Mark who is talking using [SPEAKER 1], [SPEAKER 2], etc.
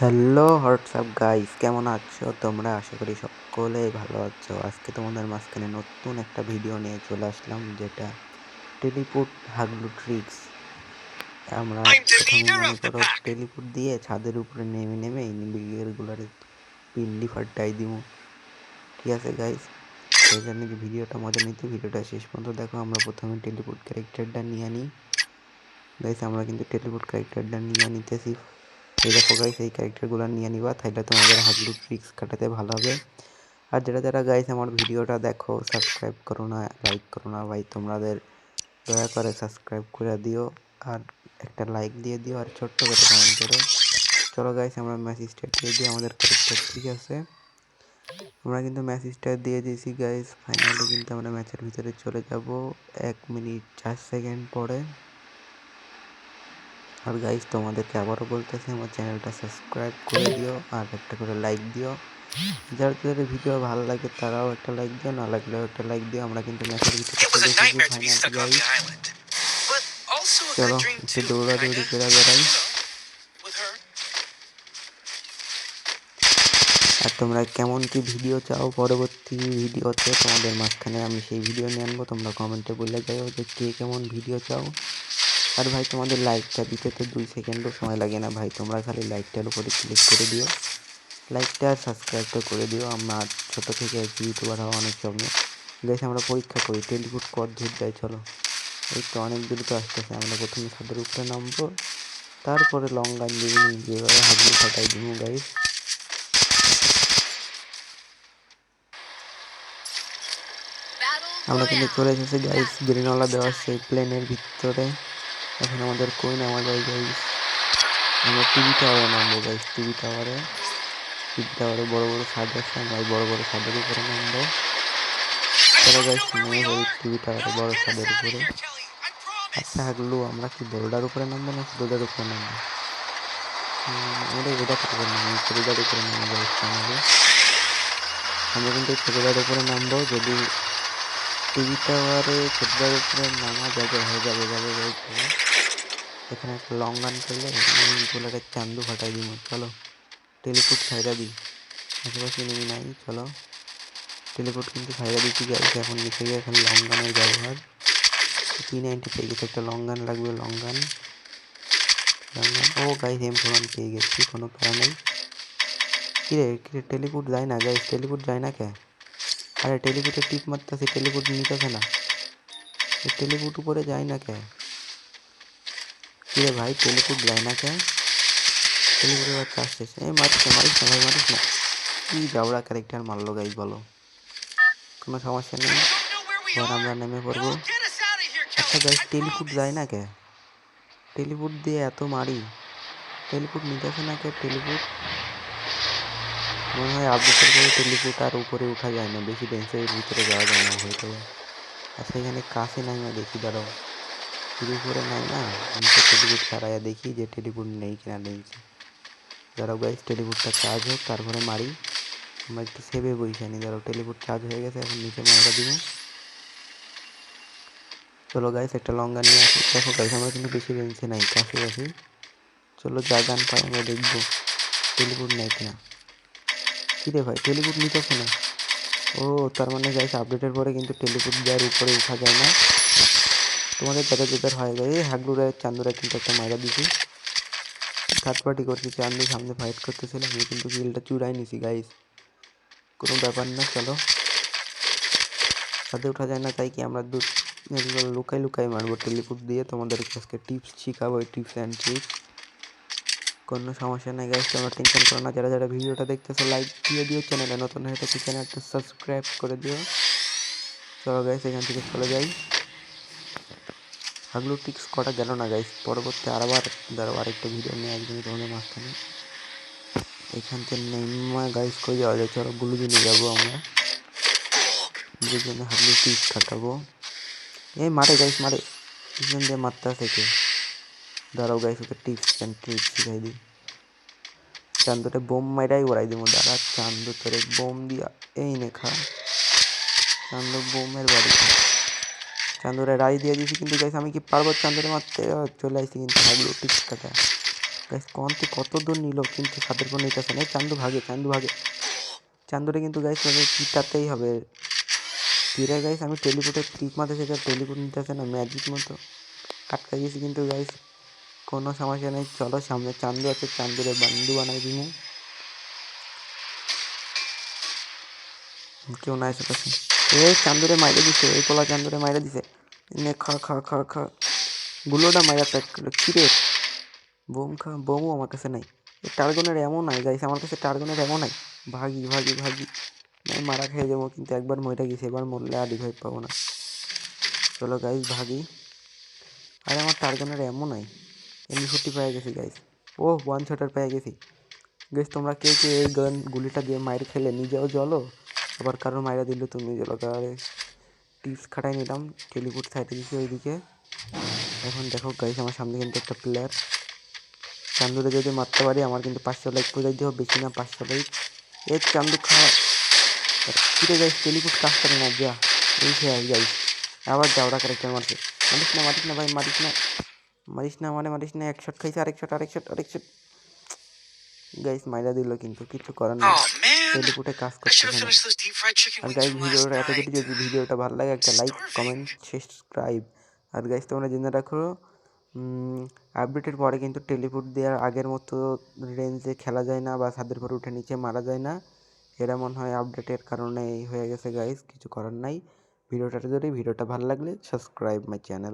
[SPEAKER 1] Hello WhatsApp guys কেমন আছো? তোমরা আশা করি সকলেই ভালো আছো। আজকে তোমাদের মাঝখানে নতুন একটা ভিডিও নিয়ে চলে আসলাম যেটা টেলিপুট হাগলু ট্রিক্স আমরা প্রথমে মনে করো টেলিপুট দিয়ে ছাদের উপরে নেমে নেমে ইনভিগেরগুলারে পিন্ডি ফাটাই দিব। ঠিক আছে গাইস সেই জন্য যে ভিডিওটা মজা নিতে ভিডিওটা শেষ পর্যন্ত দেখো। আমরা প্রথমে টেলিপুট ক্যারেক্টারটা নিয়ে নিই। গাইস আমরা কিন্তু টেলিপুট ক্যারেক্টারটা নিয়ে নিতেছি। এই দেখো গাইস এই ক্যারেক্টারগুলো নিয়ে নিবা তাহলে তোমাদের হাগলু ট্রিক্স কাটাতে ভালো হবে। আর যারা যারা গাইস আমার ভিডিওটা দেখো সাবস্ক্রাইব করো না লাইক করো না ভাই, তোমাদের দয়া করে সাবস্ক্রাইব করে দিও, আর একটা লাইক দিয়ে দিও, আর ছোট্ট করে কমেন্ট করো। চলো গাইস আমরা ম্যাচ স্টার্ট দিয়ে দিই, আমাদের ক্যারেক্টার ঠিক আছে। আমরা কিন্তু ম্যাচ স্টার্ট দিয়ে দিয়েছি গাইস ফাইনালি কিন্তু আমরা ম্যাচের ভিতরে চলে যাব, এক মিনিট চার সেকেন্ড পরে। আর গাইস তোমাদেরকে আবারও বলতেছি, আমার চ্যানেলটা সাবস্ক্রাইব করে দিও আর একটা করে লাইক দিও যার যাদের ভিডিও ভালো লাগে, তারাও একটা লাইক দিও, না লাগলেও একটা লাইক দিও আমরা কিন্তু ম্যাচের ভিতরে চলে দৌড়াদৌড়ি. করে বেড়াই. আর তোমরা কেমন কি ভিডিও চাও পরবর্তী ভিডিওতে তোমাদের মাঝখানে আমি সেই ভিডিও নিয়ে আনব তোমরা কমেন্টে বলে যাও যে কে কেমন ভিডিও চাও আর ভাই, তোমাদের লাইকটা দিতে তো দুই সেকেন্ডও সময় লাগে না ভাই। তোমরা খালি লাইকটার উপরে ক্লিক করে দিও। লাইকটা আর সাবস্ক্রাইবটা করে দিও। আমার ছোটো থেকে ইউটিউবার হওয়া অনেক স্বপ্ন বেশ আমরা পরীক্ষা করি। টেলিফুট কত দূর যাই চলো। এই তো অনেক দূর তো আসতেছে। আমরা প্রথমে ছাদের উপরে নামবো। তারপরে লং গান দিয়ে যেভাবে হাগলি ফাটাই দিব গাইস আমরা কিন্তু চলে এসেছি গাইস গ্রিনওয়ালা দেওয়া সেই প্লেনের ভিতরে। এখন আমাদের কই নামা যায় গাইস আমরা টিভি টাওয়ারে নামবো গাইস টিভি টাওয়ারে টিভি টাওয়ারে বড় বড় ছাদ আছে, আমরা বড় বড় ছাদের উপরে নামবো। চলো গাইস নেমে ওই টিভি টাওয়ারে বড় ছাদের উপরে। আচ্ছা হাগলু, আমরা কি বড়টার উপরে নামবো না ছোটোটার উপরে নামবো? আমরা এটা উপরে নামবো? ছোটোটার উপরে নামবো গাইস ফাইনালি আমরা কিন্তু ছোটোটার উপরে নামবো, যদি টিভি টাওয়ারে ছোটটার উপরে নামা যাবে, হয়ে যাবে যাবে গাইস এখানে একটা লং গান করলে গুলোকে চান্দু ফাটাই দিব। চলো টেলিপুট ছাইরা দিই। আশেপাশে নেমে নাই, চলো। টেলিপুট কিন্তু ছাইরা দিচ্ছি গাইস এখন নিচে গিয়ে, এখন লং গানের ব্যবহার। থ্রি নাইনটি পেয়ে গেছে, একটা লং গান লাগবে লং গান লং গান ও গাইস এম ফোরন পেয়ে গেছি, কোনো প্যারা নেই। কিরে কিরে টেলিপুট যায় না গাইস টেলিপুট যায় না কে? আরে টেলিপুটে টিপ মারতেছে টেলিপুট নিতেছে না। টেলিপুট উপরে যায় না কে? কিরে ভাই টেলিপুট যায় না কে টেলিপুটের বাচ্চা আসতেছে এই মারিস মারিস না ভাই, মারিস না। কি জাবড়া ক্যারেক্টার মারলো গাইস বলো। কোনো সমস্যা নেই। এবার আমরা নেমে পড়ব। আচ্ছা গাইস টেলিপুট যায় না কে? টেলিপুট দিয়ে এত মারি। টেলিপুট নিতেছে না কে টেলিপুট মনে হয় আপডেটের পরে টেলিপুট আর উপরে উঠা যায় না, বেশি ডেন্সের ভিতরে যাওয়া যায় না হয়তো। আর সেখানে কাছে নাই দেখি দাঁড়াও। শুরু করে নাই না। নিচে টেলিপুট ছাড়াইয়া দেখি যে টেলিপুট নেই কিনা ডেন্সে দাঁড়াও গাইস টেলিপুটটা চার্জ হোক, তারপরে মারি। আমরা একটু সেভে বইসা নি। দাঁড়াও টেলিপুট চার্জ হয়ে গেছে, এখন নিচে মারা দিব। চলো গাইস একটা লং গান নিয়ে আসি। দেখো গাইস আমরা কিন্তু বেশি রেঞ্জে নাই, কাছে কাছে। চলো যা গান পাই, আমরা দেখব টেলিপুট নেই কিনা। কী রে ভাই টেলিপুট নিতেছে না? ও, তার মানে গাইস আপডেটের পরে কিন্তু টেলিপুট দেওয়ার উপরে উঠা যায় না। তোমাদের যাদের যাদের হয় গাই হাগলুরা, চান্দুরা কিন্তু একটা মারা দিছি। থার্ড পার্টি করছি, চান্দু সামনে ফাইট করতেছিল, আমি কিন্তু কিলটা চুরাই নিছি গাইস কোনো ব্যাপার না, চলো। সাথে ওঠা যায় না, তাই কি আমরা দু লুকাই লুকাই মারবো টেলিপুট দিয়ে? তোমাদেরকে আজকে টিপস শিখাবো এই টিপস অ্যান্ড ট্রিক্স কোনো সমস্যা নেই গাইস তোমরা টেনশন করো না। যারা যারা ভিডিওটা দেখতেছো লাইক দিয়ে দিও। চ্যানেলে নতুন হয়ে থাকলে চ্যানেলটা সাবস্ক্রাইব করে দিও। চলো গাইস এখান থেকে চলে যাই। হাগলু টিক্স করা গেল না গাইস পরবর্তী আরবার দাঁড়াও আরেকটা ভিডিও নিয়ে একদিনই তোমাদের মাঝখানে। এখান থেকে নেমা গাইস কই যাওয়া যায়? চলো দিনে যাব আমরা। দুজনে হাগলু টিক্স কাটাবো। এই মারে গাইস মারে। দুজন দিয়ে মারতে আছে কে? দাঁড়াও গাইস ওকে অ্যান্ড ট্রিক্স শিখাই দিই। চান্দুরে বোম মাইরাই ওড়াই দিব, দাঁড়া। চান্দু তোরে বোম দিয়া, এই নে খা। চান্দু বোমের বাড়ি খা। চান্দুরে রাই দিয়ে দিয়েছি, কিন্তু গাইস আমি কি পারব চান্দুরে মারতে? চলে আসছি কিন্তু হাগলু টিক্স কাটা গাইস কন্তি কত দূর নিল কিন্তু সাদের কোনো নিতেছে না চান্দু ভাগে চান্দু ভাগে। চান্দুরে কিন্তু গাইস ওদের পিটাতেই হবে। ফিরে গাইস আমি টেলিপোর্টে ক্লিক মারতে সেটা টেলিপোর্ট নিতেছে না ম্যাজিক মতো। আটকা গেছি কিন্তু গাইস কোনো সমস্যা নেই, চলো সামনে চান্দু আছে, চান্দুরে বান্ডু বানাই দিমু কেউ না এসে এই চান্দুরে মাইরে দিছে, এই পোলা চান্দুরে মাইরে দিছে। নে খা খা খা খা। গুলোটা মাইরা প্যাক করল। কিরে বোম খা, বোমও আমার কাছে নাই। টার্গনের এমন নাই, গাইস, আমার কাছে টার্গনের এমন নাই। ভাগি ভাগি ভাগি। আমি মারা খেয়ে যাব, কিন্তু একবার মরে গেছি, এবার মরলে আর রিভাইভ পাবো না। চলো গাইস, ভাগি। আরে আমার টার্গনের এমন নাই। এমনি ফুটি পেয়ে গেছি, গাইস। ও ওয়ান শটার পেয়ে গেছি। গাইস, তোমরা কে কে এই গান গুলিটা দিয়ে মাইর খেলে? নিজেও জলো আবার কারোর মাইরা দিল তুমি জলো কারে টিপস খাটাই নিলাম টেলিপুট সাইডে দিছি ওইদিকে। এখন দেখো গাইস আমার সামনে কিন্তু একটা প্লেয়ার চান্দুরে যদি মারতে পারি, আমার কিন্তু পাঁচশো লাইক পূজাই দেবো বেশি না পাঁচশো লাইক এর চান্দু খাওয়া কিরে গাইস টেলিপুট কাজ করে না, যা, এই সে গাইস আবার যাওয়া ক্যারেক্টার মারছে। মারিস না মারিস না ভাই, মারিস না। মারিস না মানে মারিস না, এক শট খাইছে, আরেক শট আরেক শট আরেক শট গাইস মাইরা দিল কিন্তু, কিছু করার নেই।
[SPEAKER 2] Oh
[SPEAKER 1] কাজ
[SPEAKER 2] chicken
[SPEAKER 1] আর গাইস ভিডিওটা এত যদি যদি ভিডিওটা ভালো লাগে একটা লাইক. কমেন্ট সাবস্ক্রাইব আর গাইস তোমরা জেনে রাখো আপডেটের পরে কিন্তু টেলিপুট দেওয়ার আগের মতো রেঞ্জে খেলা যায় না বা ছাদের পরে উঠে নিচে মারা যায় না। এরা মনে হয় আপডেটের কারণে হয়ে গেছে গাইস কিছু করার নাই। ভিডিওটা যদি ভিডিওটা ভালো লাগলে সাবস্ক্রাইব মাই চ্যানেল